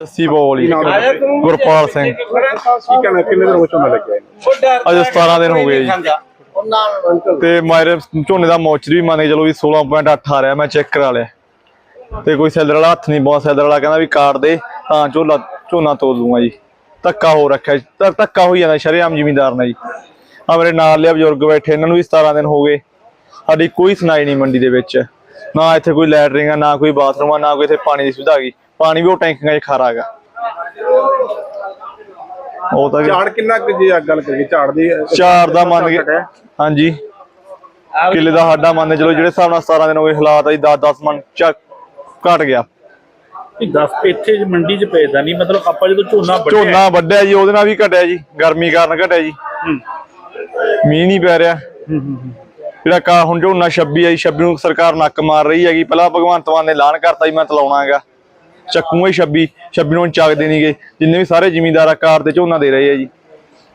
ਸੀ ਬੋਲ ਜੀ ਗੁਰਪਾਲ ਸਿੰਘ। ਕੀ ਕਹਿਣਾ ਕਿੰਨੇ ਦਿਨ ਹੋ ਝੋਨਾ ਲੱਗਿਆ ਹੈ ਅੱਜ 17 ਦਿਨ ਹੋ ਗਏ ਜੀ। ਤੇ ਮਾਇਰੇ ਝੋਨੇ ਦਾ ਮੋਚਰ ਵੀ ਮੰਨ ਕੇ ਚਲੋ ਵੀ 16.8 ਆ ਰਿਹਾ ਮੈਂ ਚੈੱਕ ਕਰਾ ਲਿਆ। ਤੇ ਕੋਈ ਸੈਲਰ ਵਾਲਾ ਹੱਥ ਨਹੀਂ ਬਹੁਤ ਸੈਲਰ ਵਾਲਾ ਕਹਿੰਦਾ ਵੀ ਕਾਟ ਦੇ ਤਾਂ ਝੋਲਾ ਝੋਨਾ ਤੋਲ ਦੂੰਗਾ ਜੀ। ਧੱਕਾ ਹੋ ਰੱਖਿਆ ਜੀ, ਧੱਕ- ਹੋਈ ਜਾਂਦਾ ਸ਼ਰੇਆਮ ਜ਼ਿਮੀਂਦਾਰ ਨਾਲ ਜੀ। ਆ ਮੇਰੇ ਨਾਲ ਲਿਆ ਬਜ਼ੁਰਗ ਬੈਠੇ ਇਹਨਾਂ ਨੂੰ ਵੀ 17 ਦਿਨ ਹੋ ਗਏ। ਸਾਡੀ ਕੋਈ ਸੁਣਾਈ ਨਹੀਂ ਮੰਡੀ ਦੇ ਵਿੱਚ। ਨਾ ਇੱਥੇ ਕੋਈ ਲੈਟਰਿੰਗ ਆ ਨਾ ਕੋਈ ਬਾਥਰੂਮ ਆ ਨਾ ਕੋਈ ਇੱਥੇ ਪਾਣੀ ਦੀ ਸੁਵਿਧਾ ਹੈਗੀ ਪਾਣੀ ਵੀ ਉਹ ਟੈਂਕੀਆਂ 'ਚ ਖਾਰਾ ਹੈਗਾ। ਉਹ ਤਾਂ ਝਾੜ ਕਿੰਨਾ ਕੁ ਜੇ ਗੱਲ ਕਰੀਏ ਝਾੜ ਦੀ ਚਾਰ ਦਾ ਮੰਨ ਕੇ ਹਾਂਜੀ। ਕਿੱਲੇ ਦਾ ਸਾਡਾ ਮੰਨ ਚਲੋ ਜਿਹੜੇ ਹਿਸਾਬ ਨਾਲ 17 ਦਿਨ ਹੋ ਗਏ ਹਾਲਾਤ ਆ ਜੀ 10 10 ਮਨ ਚੱਕ ਘਟ ਗਿਆ। ਇਹ 10 ਇੱਥੇ ਜੇ ਮੰਡੀ 'ਚ ਪੈਦਾ ਨਹੀਂ ਮਤਲਬ ਆਪਾਂ ਜਦੋਂ ਝੋਨਾ ਵੱਢਿਆ। ਝੋਨਾ ਵੱਢਿਆ ਜੀ ਉਹਦੇ ਨਾਲ ਵੀ ਘਟਿਆ ਜੀ ਗਰਮੀ ਕਾਰਨ ਘਟਿਆ ਜੀ। ਮੀਂਹ ਨਹੀਂ ਪੈ ਰਿਹਾ। ਜਿਹੜਾ ਕਾ ਹੁਣ ਝੋਨਾ 26 ਆ ਜੀ 26 ਨੂੰ ਸਰਕਾਰ ਨੱਕ ਮਾਰ ਰਹੀ ਹੈਗੀ। ਪਹਿਲਾਂ ਭਗਵੰਤ ਮਾਨ ਨੇ ਐਲਾਨ ਕਰਤਾ ਜੀ ਮੈਂ ਤਲਾਉਣਾ ਹੈਗਾ। ਚੱਕੂਗੇ 26 26 ਨੂੰ ਚੱਕਦੇ ਨਹੀਂਗੇ ਜਿੰਨੇ ਵੀ ਸਾਰੇ ਜ਼ਿਮੀਂਦਾਰ ਆ ਕਾਰ ਤੇ ਝੋਨਾ ਦੇ ਰਹੇ ਆ ਜੀ।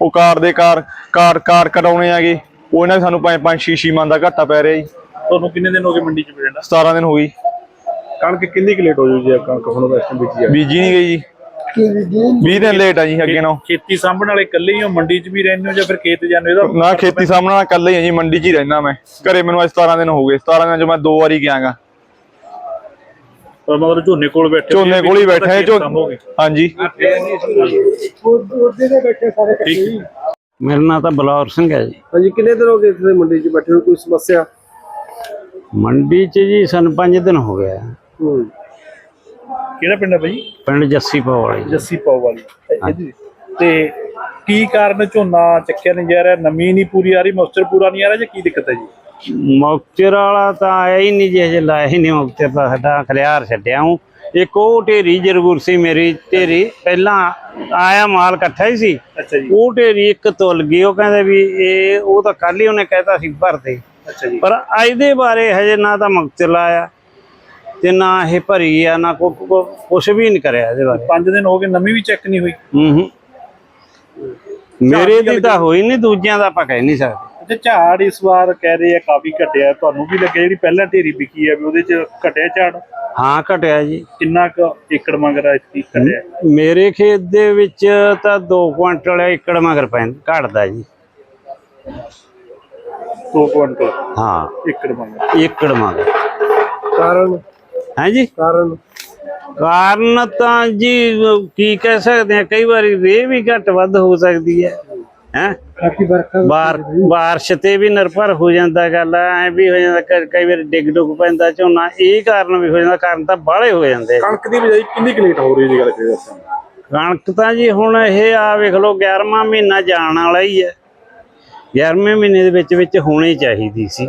ਉਹ ਕਾਰ ਦੇ ਕਾਰ ਕਾਰ ਕਾਰ ਕਟਾਉਣੇ ਆਗੇ ਉਹ ਇਹਨਾਂ ਸਾਨੂੰ 5 5 6 6 ਮਨ ਦਾ ਘਾਟਾ ਪੈ ਰਿਹਾ ਜੀ। ਤੁਹਾਨੂੰ ਕਿੰਨੇ ਦਿਨ ਹੋ ਗਏ ਮੰਡੀ 'ਚ ਬੈਠਾ 17 ਦਿਨ ਹੋ ਗਈ। ਕਣਕ ਕਿੰਨੀ ਕੁ ਲੇਟ ਹੋ ਜੂ ਜੇ ਕਣਕ? ਹੁਣ ਵੈਸਟਰਨ ਵਿੱਚ ਹੀ ਆ। ਬੀਜੀ ਨਹੀਂ ਗਈ ਜੀ। 20 ਦਿਨ ਲੇਟ ਆ ਜੀ ਅੱਗੇ ਨੂੰ ਖੇਤੀ ਸਾਂਭਣ ਵਾਲੇ ਇਕੱਲੇ ਹੀ ਹੋ? ਮੰਡੀ 'ਚ ਵੀ ਰਹਿੰਦੇ ਹੋ ਜਾਂ ਫਿਰ ਖੇਤ ਜਾਂਦੇ ਹੋ? ਇਹਦਾ ਨਾ ਖੇਤੀ ਸਾਹਮਣਾ ਕੱਲ ਹੀ ਆ ਜੀ ਮੰਡੀ 'ਚ ਹੀ ਰਹਿਣਾ ਮੈਂ। ਘਰੇ ਮੈਨੂੰ ਅੱਜ 17 ਦਿਨ ਹੋ ਗਏ। 17 ਦਿਨਾਂ 'ਚ ਮੈਂ ਦੋ ਵਾਰੀ ਗਿਆਗਾ। ਮਤਲਬ ਝੋਨੇ ਕੋਲ ਬੈਠੇ ਹੋ ਝੋਨੇ ਕੋਲ ਹੀ ਬੈਠਾ ਸਾਂਭੋਗੇ। ਹਾਂਜੀ। ਮੇਰਾ ਨਾਂ ਤਾਂ ਬਲੌਰ ਸਿੰਘ ਹੈ ਜੀ। ਹਾਂਜੀ ਕਿੰਨੇ ਦਿਨ ਹੋ ਗਏ ਇੱਥੇ ਮੰਡੀ 'ਚ ਬੈਠੇ ਹੋ? ਕੋਈ ਸਮੱਸਿਆ? ਮੰਡੀ 'ਚ ਜੀ ਸਾਨੂੰ 5 ਦਿਨ ਹੋ ਗਿਆ ਹੂੰ। ਕਿਹੜਾ ਪਿੰਡ ਹੈ ਭਾਈ? ਪਿੰਡ ਜੱਸੀ ਪਾ ਵਾਲੀ। ਜੱਸੀ ਪਾਉ ਵਾਲੀ। ਤੇ ਕੀ ਕਾਰਨ ਝੋਨਾ ਚੱਕਿਆ ਨਹੀਂ ਜਾ ਰਿਹਾ? ਨਮੀ ਨਹੀਂ ਪੂਰੀ ਆ ਰਹੀ ਮੋਇਸਚਰ ਪੂਰਾ ਨਹੀਂ ਆ ਰਿਹਾ ਜਾਂ ਕੀ ਦਿੱਕਤ ਹੈ ਜੀ? ਮੌਕਚਰ ਵਾਲਾ ਤਾਂ ਆਇਆ ਹੀ ਨਹੀਂ ਜੀ ਲਾਇਆ ਹੀ ਨਹੀਂ ਮੌਕਚਰ ਤਾਂ ਸਾਡਾ ਖਲਿਆਰ ਛੱਡਿਆ ਹੂੰ। ਇੱਕ ਉਹ ਢੇਰੀ ਜ਼ਰੂਰ ਸੀ ਮੇਰੀ ਢੇਰੀ ਪਹਿਲਾਂ ਆਇਆ ਮਾਲ ਇਕੱਠਾ ਹੀ ਸੀ। ਅੱਛਾ ਜੀ। ਉਹ ਢੇਰੀ ਇੱਕ ਤੁਲ ਗਈ ਉਹ ਕਹਿੰਦੇ ਵੀ ਇਹ ਉਹ ਤਾਂ ਕੱਲ ਹੀ ਉਹਨੇ ਕਹਿਤਾ ਸੀ ਭਰ ਦੇ। ਅੱਛਾ ਜੀ। ਪਰ ਅੱਜ ਦੇ ਬਾਰੇ ਹਜੇ ਨਾ ਤਾਂ ਮੌਕਚਰ ਲਾਇਆ ਤੇ ਨਾ ਇਹ ਭਰੀ ਆ ਨਾ ਕੋ ਕੁਝ ਵੀ ਨਹੀਂ ਕਰਿਆ ਇਹਦੇ ਬਾਰੇ। 5 ਦਿਨ ਹੋ ਗਏ ਨਮੀ ਵੀ ਚੈੱਕ ਨਹੀਂ ਹੋਈ। ਹੂੰ ਹੂੰ। ਮੇਰੇ ਦੀ ਤਾਂ ਹੋਈ ਨਹੀਂ ਦੂਜਿਆਂ ਦਾ ਆਪਾਂ ਕਹਿ ਨਹੀਂ ਸਕਦੇ। ਤੇ ਝਾੜ ਇਸ ਵਾਰ ਕਹਿ ਰਹੇ ਆ ਕਾਫੀ ਘਟਿਆ। ਤੁਹਾਨੂੰ ਵੀ ਲੱਗਿਆ ਜਿਹੜੀ ਪਹਿਲਾਂ ਢੇਰੀ ਵਿਕੀ ਹੈ ਵੀ ਉਹਦੇ ਚ ਘਟਿਆ ਝਾੜ? ਹਾਂ ਘਟਿਆ ਜੀ। ਕਿੰਨਾ ਕੁ ਏਕੜ ਮੰਗਰਾ ਇਤਕੀ ਘਟਿਆ? ਮੇਰੇ ਖੇਤ ਦੇ ਵਿੱਚ ਤਾਂ 2 ਕੁਇੰਟਲ ਏਕੜ ਮਗਰ ਪੈਂ ਘਟਦਾ ਜੀ। 2 ਕੁਇੰਟਲ? ਹਾਂ। ਏਕੜ ਮੰਗਰਾ। ਏਕੜ ਮਗਰ। ਕਾਰਨ? ਹੈ ਜੀ? ਕਾਰਨ? ਕਾਰਨ ਤਾਂ ਜੀ ਕੀ ਕਹਿ ਸਕਦੇ ਆ ਕਈ ਵਾਰੀ ਰੇ ਵੀ ਘੱਟ ਵੱਧ ਹੋ ਸਕਦੀ ਹੈ। ਹੈ? ਬਾਕੀ ਵਰਖਾ ਬਾਰ ਬਾਰਿਸ਼ ਤੇ ਵੀ ਨਿਰਭਰ ਹੋ ਜਾਂਦਾ ਗੱਲ ਐ ਵੀ ਹੋ ਜਾਂਦਾ ਕਈ ਵਾਰੀ ਡਿੱਗ ਡੁੱਗ ਪੈਂਦਾ ਝੋਨਾ ਇਹ ਕਾਰਨ ਵੀ ਹੋ ਜਾਂਦਾ ਕਾਰਨ ਤਾਂ ਬਾਹਲੇ ਹੋ ਜਾਂਦੇ। ਕਣਕ ਦੀ ਬਜਾਈ ਕਿੰਨੀ ਕੁ ਲੇਟ ਹੋ ਰਹੀ ਜੀ ਗੱਲ ਕਰੀਏ ਦੱਸੋ? ਕਣਕ ਤਾਂ ਜੀ ਹੁਣ ਇਹ ਆ ਵੇਖ ਲਓ 11ਵਾਂ ਮਹੀਨਾ ਜਾਣ ਵਾਲਾ ਹੀ ਹੈ। 11ਵੇਂ ਮਹੀਨੇ ਦੇ ਵਿੱਚ ਵਿੱਚ ਹੋਣੀ ਚਾਹੀਦੀ ਸੀ।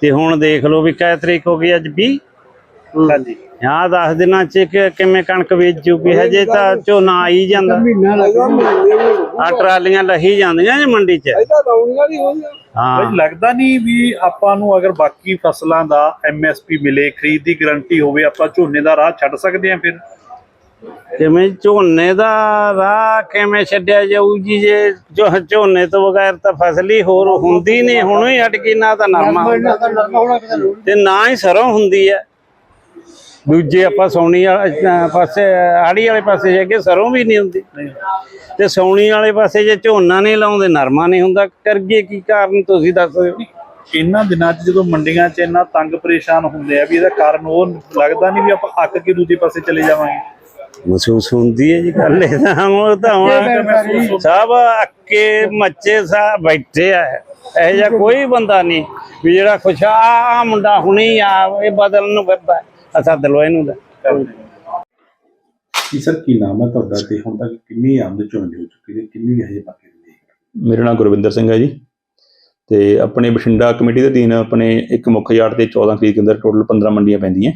ਤੇ ਹੁਣ ਦੇਖ ਲਓ ਵੀ ਕਿਹ ਤਰੀਕ ਹੋ ਗਈ ਅੱਜ 20 ਹਾਂਜੀ। ਹਾਂ 10 ਦਿਨਾਂ ਚ ਕਿ- ਕਿਵੇਂ ਕਣਕ ਵੇਚ ਜੂਗੀ? ਹਜੇ ਤਾਂ ਝੋਨਾ ਆਈ ਜਾਂਦਾ। ਮਹੀਨਾ ਆ ਟਰਾਲੀਆਂ ਲਹੀ ਜਾਂਦੀਆਂ ਜੀ ਮੰਡੀ 'ਚ। ਇਹਦਾ ਲਾਉਣੀਆਂ ਨਹੀਂ ਹੋਈਆਂ ਹਾਂ। ਭਾਈ ਲੱਗਦਾ ਨਹੀਂ ਵੀ ਆਪਾਂ ਨੂੰ ਅਗਰ ਬਾਕੀ ਫਸਲਾਂ ਦਾ ਐਮਐਸਪੀ ਮਿਲੇ ਖਰੀਦ ਦੀ ਗਾਰੰਟੀ ਹੋਵੇ ਆਪਾਂ ਝੋਨੇ ਦਾ ਰਾਹ ਛੱਡ ਸਕਦੇ ਹਾਂ ਫਿਰ? ਕਿਵੇਂ ਝੋਨੇ ਦਾ ਰਾਹ ਕਿਵੇਂ ਛੱਡਿਆ ਜਾਊ ਜੀ ਜੇ ਝੋ- ਝੋਨੇ ਤੋਂ ਬਗੈਰ ਤਾਂ ਫਸਲ ਹੀ ਹੋਰ ਹੁੰਦੀ ਨਹੀਂ ਹੁਣ ਹੀ ਹਟ ਗਈ ਨਾ ਤਾਂ ਨਰਮਾ ਹੁੰਦਾ ਤੇ ਨਾ ਹੀ ਸਰੋਂ ਹੁੰਦੀ ਹੈ। ਦੂਜੇ ਆਪਾਂ ਸੌਣੀ ਵਾਲੇ ਪਾਸੇ ਆੜੀ ਵਾਲੇ ਪਾਸੇ ਜਾ ਕੇ ਸਰੋਂ ਵੀ ਨਹੀਂ ਹੁੰਦੀ। ਤੇ ਸੌਣੀ ਵਾਲੇ ਪਾਸੇ ਜੇ ਝੋਨਾ ਨਹੀਂ ਲਾਉਂਦੇ ਨਰਮਾ ਨਹੀਂ ਹੁੰਦਾ ਕਰਗੇ ਕੀ ਕਾਰਨ ਤੁਸੀਂ ਦੱਸੋ ਇਹਨਾਂ ਦਿਨਾਂ 'ਚ ਜਦੋਂ ਮੰਡੀਆਂ 'ਚ ਇੰਨਾ ਤੰਗ ਪਰੇਸ਼ਾਨ ਹੁੰਦੇ ਆ ਵੀ ਇਹਦਾ ਕਾਰਨ ਉਹ ਲੱਗਦਾ ਨਹੀਂ ਵੀ ਆਪਾਂ ਅੱਕ ਕੇ ਦੂਜੇ ਪਾਸੇ ਚਲੇ ਜਾਵਾਂਗੇ। ਮਹਿਸੂਸ ਹੁੰਦੀ ਹੈ ਜੀ ਗੱਲ ਇਹ ਤਾਂ ਉਹ ਤਾਂ ਹੁਣ ਸਭ ਅੱਕੇ ਮੱਚੇ ਸਾ ਬੈਠੇ ਆ। ਇਹ ਜਿਹਾ ਕੋਈ ਬੰਦਾ ਨਹੀਂ ਵੀ ਜਿਹੜਾ ਖੁਸ਼ ਆ ਮੁੰਡਾ ਹੁਣੀ ਆ ਇਹ ਬਦਲਣ ਨੂੰ ਫਿਰਦਾ। ਆ ਸੱਦ ਲੋ ਇਹਨੂੰ ਦਾ ਕੀ ਸਰ ਕੀ ਨਾਮ ਹੈ ਤੁਹਾਡਾ ਤੇ ਹੁਣ ਤੱਕ ਕਿੰਨੀ ਆਮਦ ਝੋਨੇ ਹੋ ਚੁੱਕੀ ਹੈ? ਕਿੰਨੀ ਹਜੇ ਬਾਕੀ ਰਹੀ ਹੈ ਮੇਰਾ ਨਾਮ ਗੁਰਵਿੰਦਰ ਸਿੰਘ ਹੈ ਜੀ। ਤੇ ਆਪਣੇ ਬਠਿੰਡਾ ਕਮੇਟੀ ਦੇ ਅਧੀਨ ਆਪਣੇ ਇੱਕ ਮੁੱਖ ਯਾਰਡ ਤੇ 14 ਖਰੀਦ ਕੇਂਦਰ ਟੋਟਲ 15 ਮੰਡੀਆਂ ਪੈਂਦੀਆਂ।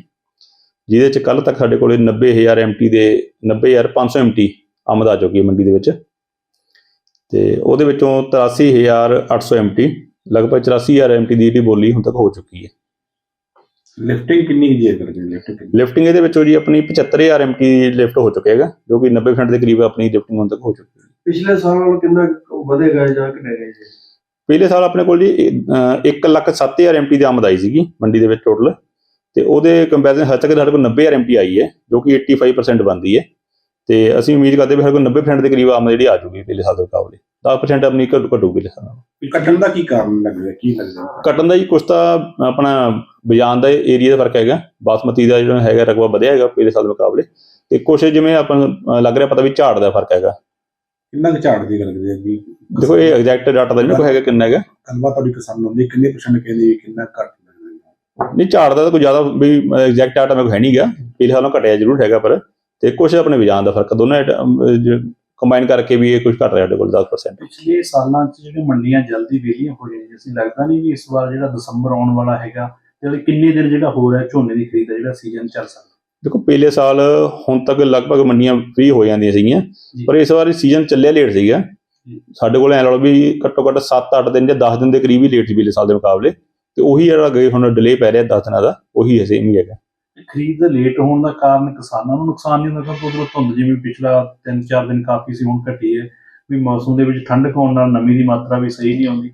ਜਿਹਦੇ ਚ ਕੱਲ ਤੱਕ ਸਾਡੇ ਕੋਲੇ 90000 ਐਮਟੀ ਦੇ 90500 ਐਮਟੀ ਆਮਦ ਆ ਚੁੱਕੀ ਹੈ ਮੰਡੀ ਦੇ ਵਿੱਚ। ਤੇ ਉਹਦੇ ਵਿੱਚੋਂ 83800 ਐਮਟੀ ਲਗਭਗ 84000 ਐਮਟੀ ਦੀ ਜਿਹੜੀ ਬੋਲੀ ਹੁਣ ਤੱਕ ਹੋ ਚੁੱਕੀ ਹੈ। ਲਿਫਟਿੰਗ ਕਿੰਨੀ ਜੇ ਕਰਦੇ ਲਿਫਟਿੰਗ ਲਿਫਟਿੰਗ ਇਹਦੇ ਵਿੱਚੋਂ ਜੀ ਆਪਣੀ 75000 ਐਮਟੀ ਲਿਫਟ ਹੋ ਚੁੱਕਿਆ ਹੈਗਾ ਜੋ ਕਿ 90% ਦੇ ਕਰੀਬ ਆਪਣੀ ਲਿਫਟਿੰਗ ਹੁਣ ਤੱਕ ਹੋ ਚੁੱਕੀ ਹੈ। ਪਿਛਲੇ ਸਾਲ ਨਾਲੋਂ ਕਿੰਨਾ ਵਧੇਗਾ ਜਾਂ ਘਟੇਗਾ ਜੀ? ਪਹਿਲੇ ਸਾਲ ਆਪਣੇ ਕੋਲ ਜੀ 1 ਲੱਖ 7000 ਐਮਟੀ ਦੀ ਆਮਦ ਆਈ ਸੀਗੀ ਮੰਡੀ ਦੇ ਵਿੱਚ ਟੋਟਲ ਤੇ ਉਹਦੇ ਕੰਪੈਰੀਜ਼ਨ ਹੱਦ ਤੱਕ ਸਾਡੇ ਕੋਲ 90000 ਐਮਟੀ ਆਈ ਹੈ ਜੋ ਕਿ 85% ਬਣਦੀ ਹੈ। ਤੇ ਅਸੀਂ ਉਮੀਦ ਕਰਦੇ ਵੀ ਸਾਡੇ ਕੋਲ 90% ਦੇ ਕਰੀਬ ਆਮਦ ਜਿਹੜੀ ਆ ਜੂਗੀ ਪਿਛਲੇ ਸਾਲ ਦੇ ਮੁਕਾਬਲੇ। 10% ਆਪਣੀ ਘੱਟ ਘਟੂਗੀ ਨਾਲੋਂ ਕੱਟਣ ਦਾ ਕੀ ਕਾਰਨ ਲੱਗ ਰਿਹਾ ਕੀ ਲੱਗਦਾ? ਕੱਟਣ ਦਾ ਜੀ ਕੁਛ ਤਾਂ ਆਪਣਾ ਬਜਾਨ ਦਾ ਏਰੀਆ ਦਾ ਫ਼ਰਕ ਹੈਗਾ। ਬਾਸਮਤੀ ਦਾ ਜਿਹੜਾ ਹੈਗਾ ਰਕਬਾ ਵਧਿਆ ਹੈਗਾ ਪਿਛਲੇ ਸਾਲ ਦੇ ਮੁਕਾਬਲੇ। ਤੇ ਕੁਛ ਜਿਵੇਂ ਆਪਾਂ ਲੱਗ ਰਿਹਾ ਪਤਾ ਵੀ ਝਾੜ ਦਾ ਫ਼ਰਕ ਹੈਗਾ। ਕਿੰਨਾ ਕੁ ਝਾੜ ਦੀ ਗੱਲ ਕਰਦੇ ਆ ਵੀ? ਦੇਖੋ ਇਹ ਐਗਜ਼ੈਕਟ ਡਾਟਾ ਤਾਂ ਨਹੀਂ ਕੋਈ ਹੈਗਾ ਕਿੰਨਾ ਹੈਗਾ। ਗੱਲਬਾਤ ਤੁਹਾਡੀ ਕਿਸਾਨ ਨੂੰ ਹੁੰਦੀ ਕਿੰਨੇ ਪਰਸੈਂਟ ਕਹਿੰਦੇ ਕਿੰਨਾ ਘੱਟ ਲੱਗਦਾ? ਨਹੀਂ ਝਾੜ ਦਾ ਤਾਂ ਕੋਈ ਜ਼ਿਆਦਾ ਵੀ ਐਗਜ਼ੈਕਟ ਡਾਟਾ ਮੇਰੇ ਕੋਲ ਹੈ ਨਹੀਂਗਾ ਪਿਛਲੇ ਸਾਲੋਂ ਘਟਿਆ ਜ਼ਰੂਰ ਹੈਗਾ ਪਰ ਤੇ ਕੁਛ ਆਪਣੇ ਬਜਾਨ ਦਾ ਫ਼ਰਕ ਦੋਨਾਂ ਕੰਬਾਈਨ ਕਰਕੇ ਵੀ ਇਹ ਕੁਝ ਘਟ ਰਿਹਾ ਸਾਡੇ ਕੋਲ 10% ਪਿਛਲੇ ਸਾਲਾਂ 'ਚ ਜਿਹੜੀਆਂ ਮੰਡੀਆਂ ਜਲਦੀ ਵਿਹਲੀਆਂ ਹੋ ਜਾਣੀਆਂ ਅਸੀਂ ਲੱਗਦਾ ਨਹੀਂ ਵੀ ਇਸ ਵਾਰ ਜਿਹੜਾ ਦਸੰਬਰ ਆਉਣ ਵਾਲਾ ਹੈਗਾ ਜਿਹੜੇ ਕਿੰਨੇ ਦਿਨ ਜਿਹੜਾ ਹੋ ਰਿਹਾ ਝੋਨੇ ਦੀ ਖਰੀਦ ਦਾ ਜਿਹੜਾ ਸੀਜ਼ਨ ਚੱਲ ਸਕਦਾ ਦੇਖੋ ਪਿਛਲੇ ਸਾਲ ਹੁਣ ਤੱਕ ਲਗਭਗ ਮੰਡੀਆਂ ਫ੍ਰੀ ਹੋ ਜਾਂਦੀਆਂ ਸੀਗੀਆਂ। ਪਰ ਇਸ ਵਾਰ ਸੀਜ਼ਨ ਚੱਲਿਆ ਲੇਟ ਸੀਗਾ। ਸਾਡੇ ਕੋਲ ਐ ਲਓ ਵੀ ਘੱਟੋ ਘੱਟ 7-8 ਦਿਨ ਜਾਂ 10 ਦਿਨ ਦੇ ਕਰੀਬ ਹੀ ਲੇਟ ਸੀ ਪਿਛਲੇ ਸਾਲ ਦੇ ਮੁਕਾਬਲੇ ਤੇ ਉਹੀ ਜਿਹੜਾ ਗਏ ਹੁਣ ਡਿਲੇ ਪੈ ਰਿਹਾ 10 ਦਿਨਾਂ ਦਾ ਉਹੀ ਸੇਮ ਹੀ ਹੈਗਾ ਖਰੀਦ ਦਾ ਲੇਟ ਹੋਣ ਦਾ ਕਾਰਨ ਕਿਸਾਨਾਂ ਨੂੰ ਨੁਕਸਾਨ ਨਹੀਂ ਹੁੰਦਾ ਕਿਉਂਕਿ ਉਧਰੋਂ ਧੁੰਦ ਜਿਵੇਂ ਪਿਛਲਾ 3-4 ਦਿਨ ਕਾਫੀ ਸੀ ਹੁਣ ਘਟੀ ਹੈ ਵੀ ਮੌਸਮ ਦੇ ਵਿੱਚ ਠੰਡਕ ਹੋਣ ਨਾਲ ਨਮੀ ਦੀ ਮਾਤਰਾ ਵੀ ਸਹੀ ਨਹੀਂ ਆਉਂਦੀ।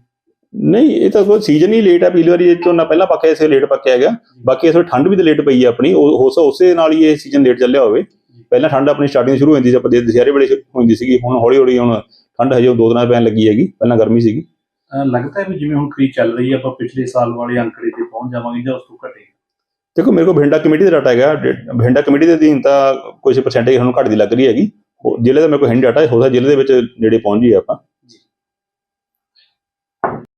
ਨਹੀਂ ਇਹ ਤਾਂ ਕੋਈ ਸੀਜ਼ਨ ਹੀ ਲੇਟ ਹੈ ਪਿਛਲੀ ਵਾਰੀ ਇਹ ਝੋਨਾ ਪਹਿਲਾਂ ਪੱਕਿਆ ਇਸੇ ਲੇਟ ਪੱਕਿਆ ਹੈਗਾ। ਬਾਕੀ ਇਸ ਵਾਰ ਠੰਡ ਵੀ ਤਾਂ ਲੇਟ ਪਈ ਹੈ ਆਪਣੀ ਹੋ ਸਕਦਾ ਉਸੇ ਨਾਲ ਹੀ ਇਹ ਸੀਜ਼ਨ ਲੇਟ ਚੱਲਿਆ ਹੋਵੇ। ਪਹਿਲਾਂ ਠੰਡ ਆਪਣੀ ਸਟਾਰਟਿੰਗ ਸ਼ੁਰੂ ਹੋ ਜਾਂਦੀ ਸੀ ਆਪਾਂ ਦੁਸ਼ਹਿਰੇ ਵੇਲੇ ਸ਼ੁਰੂ ਹੋ ਜਾਂਦੀ ਸੀਗੀ ਹੁਣ ਹੌਲੀ ਹੌਲੀ ਹੁਣ ਠੰਡ ਹਜੇ ਦੋ ਦਿਨਾਂ ਪੈਣ ਲੱਗੀ ਹੈਗੀ ਪਹਿਲਾਂ ਗਰਮੀ ਸੀਗੀ। ਲੱਗਦਾ ਹੈ ਵੀ ਜਿਵੇਂ ਹੁਣ ਖਰੀਦ ਚੱਲ ਰਹੀ ਹੈ ਆਪਾਂ ਪਿਛਲੇ ਸਾਲ ਵਾਲੇ ਅੰਕੜੇ ਤੇ ਪਹੁੰਚ ਜਾਵਾਂਗੇ ਜਾਂ ਉਸ ਤੋਂ ਘਟੇਗਾ ਦੇਖੋ, ਮੇਰੇ ਕੋਲ ਭਿੰਡਾ ਕਮੇਟੀ ਦਾ ਡਾਟਾ ਹੈਗਾ। ਡੇ- ਭਿੰਡਾ ਕਮੇਟੀ ਦੇ ਅਧੀਨ ਤਾਂ ਕੁਝ ਪਰਸੈਂਟੇਜ ਸਾਨੂੰ ਘੱਟ ਦੀ ਲੱਗ ਰਹੀ ਹੈਗੀ। ਉਹ ਜ਼ਿਲ੍ਹੇ ਦਾ ਮੇਰੇ ਕੋਲ ਹੈ ਡਾਟਾ ਹੋ ਸਕਦਾ ਜ਼ਿਲ੍ਹੇ ਦੇ ਵਿੱਚ ਨੇੜੇ ਪਹੁੰਚ ਜਾਈਏ ਆਪਾਂ।